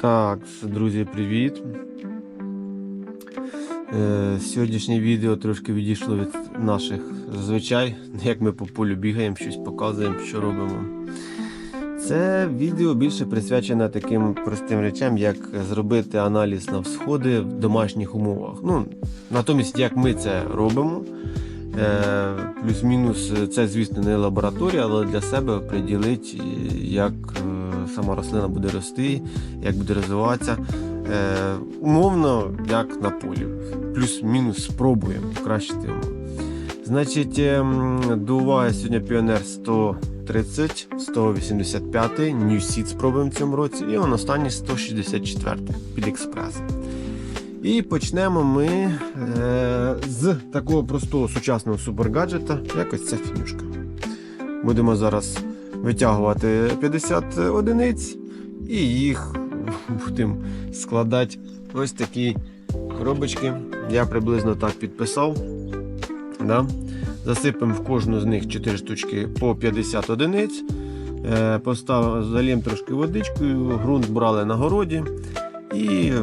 Так, друзі, привіт. Е, сьогоднішнє відео трошки відійшло від наших зазвичай, як ми по полю бігаємо, щось показуємо, що робимо. Це відео більше присвячене таким простим речам, як зробити аналіз на всходи в домашніх умовах. Ну, натомість, як ми це робимо. Е, Плюс-мінус, це, звісно, не лабораторія, але для себе приділити, як е, сама рослина буде рости, як буде розвиватися. Е, умовно, як на полі. Плюс-мінус спробуємо покращити умови. Значить, ем, до уваги сьогодні Піонер 130, 185, New Seed спробуємо в цьому році, і он останній 164 під експрес. І почнемо ми е, з такого простого сучасного супергаджета, як ось ця фінюшка. Будемо зараз витягувати 50 одиниць і їх будемо складати ось такі коробочки. Я приблизно так підписав. Да? Засипемо в кожну з них 4 штучки по 50 одиниць. Е, Поставимо, заліємо трошки водичкою, ґрунт брали на городі і е,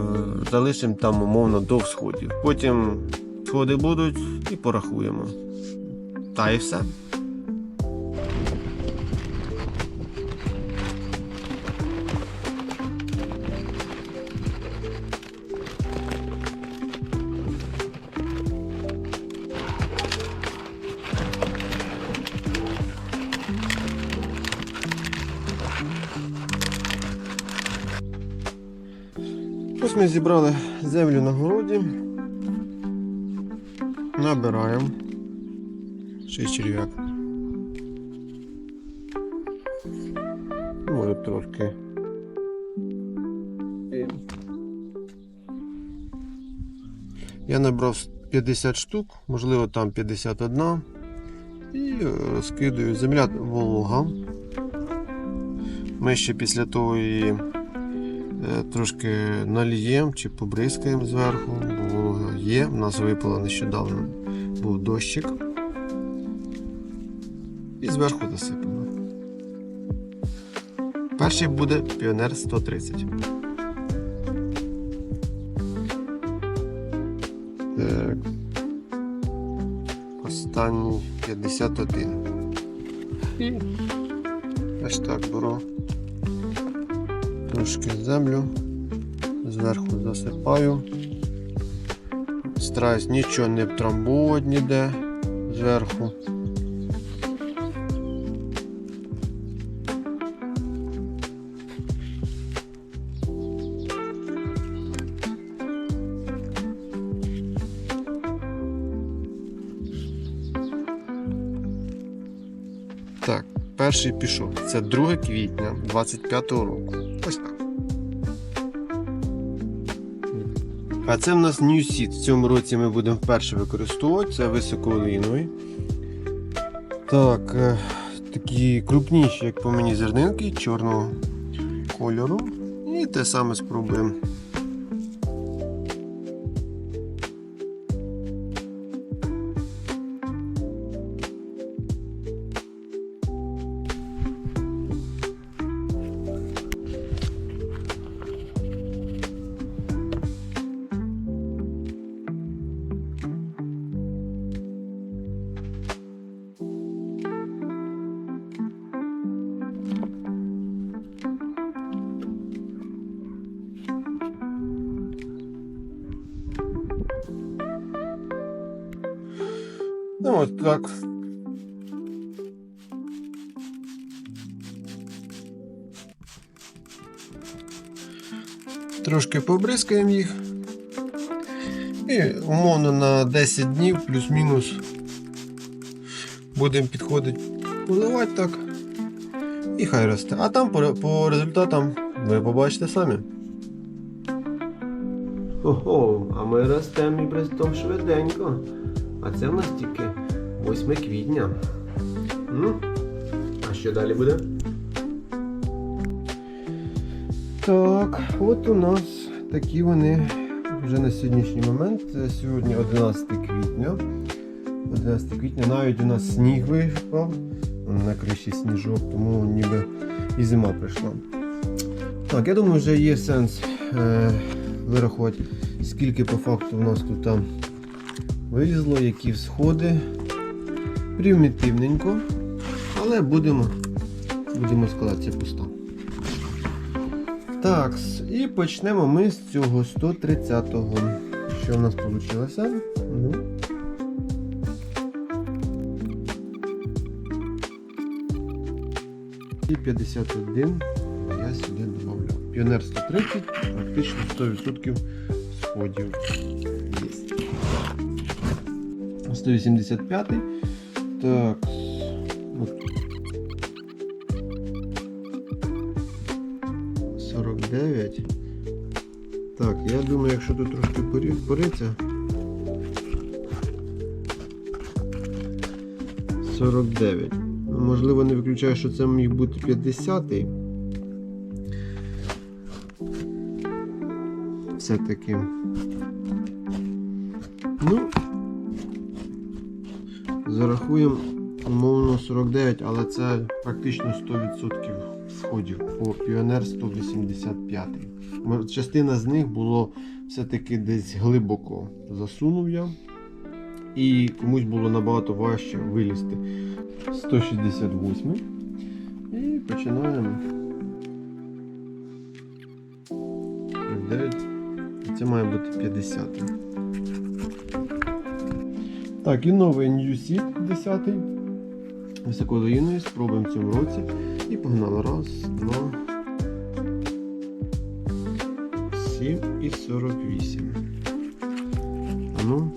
залишимо там умовно до всходів. Потім сходи будуть і порахуємо. Та і все. Ось ми зібрали землю на городі. Набираємо. Ще черв'як. Може трошки. Я набрав 50 штук, можливо там 51. І розкидаю. Земля волога. Ми ще після того її Е, трошки наліємо чи побризкаємо зверху, бо волога є. У нас випало нещодавно був дощик. І зверху засипемо. Перший буде Піонер 130. Так. Останній 51. І ось так беру трошки землю, зверху засипаю. Стараюсь нічого не втрамбовувати ніде зверху. Так, перший пішов. Це 2 квітня 25-го року. Ось так. А це в нас New Seed. В цьому році ми будемо вперше використовувати. Це високоолійновий. Так, е, такі крупніші, як по мені, зернинки чорного кольору. І те саме спробуємо. Ну от так. Трошки побризкаємо їх. І умовно на 10 днів плюс-мінус будемо підходити поливати так. І хай росте. А там по, по результатам ви побачите самі. Ого, а ми ростемо і притом швиденько. А це в нас тільки 8 квітня. Ну, а що далі буде? Так, от у нас такі вони вже на сьогоднішній момент. Сьогодні 11 квітня. 11 квітня навіть у нас сніг випав. На криші сніжок, тому ніби і зима прийшла. Так, я думаю, вже є сенс е, вирахувати, скільки по факту у нас тут там вилізло, які всходи. Примітивненько, але будемо, будемо складати це пусто. Так, і почнемо ми з цього 130-го. Що в нас вийшло? Ну. І 51 я сюди додавав. Піонер 130, практично 100% сходів. Є. 185. Так. ну, 49. Так, я думаю, якщо тут трошки пориться. 49. Ну, Можливо, не виключаю, що це міг бути 50-й. Все-таки. Ну, зарахуємо умовно 49, але це практично 100% сходів по Піонер 185. Частина з них було все-таки десь глибоко засунув я. І комусь було набагато важче вилізти. 168. І починаємо. 9. Це має бути 50. Так, і новий New Seed 10. Високодоїної спробуємо в цьому році. І погнали. Раз, два. 7 і 48. А ну,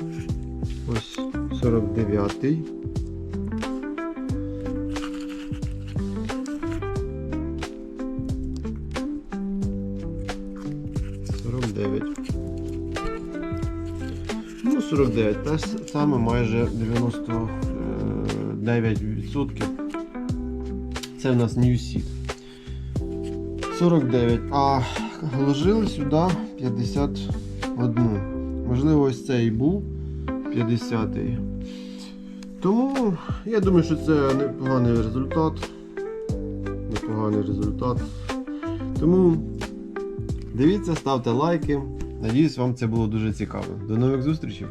ось 49. 49. Те саме майже 99%. Це в нас New Seed. 49. А вложили сюди 51. Можливо, ось цей був 50-й. Тому я думаю, що це непоганий результат. Непоганий результат. Тому дивіться, ставте лайки. Надіюсь, вам це було дуже цікаво. До нових зустрічей!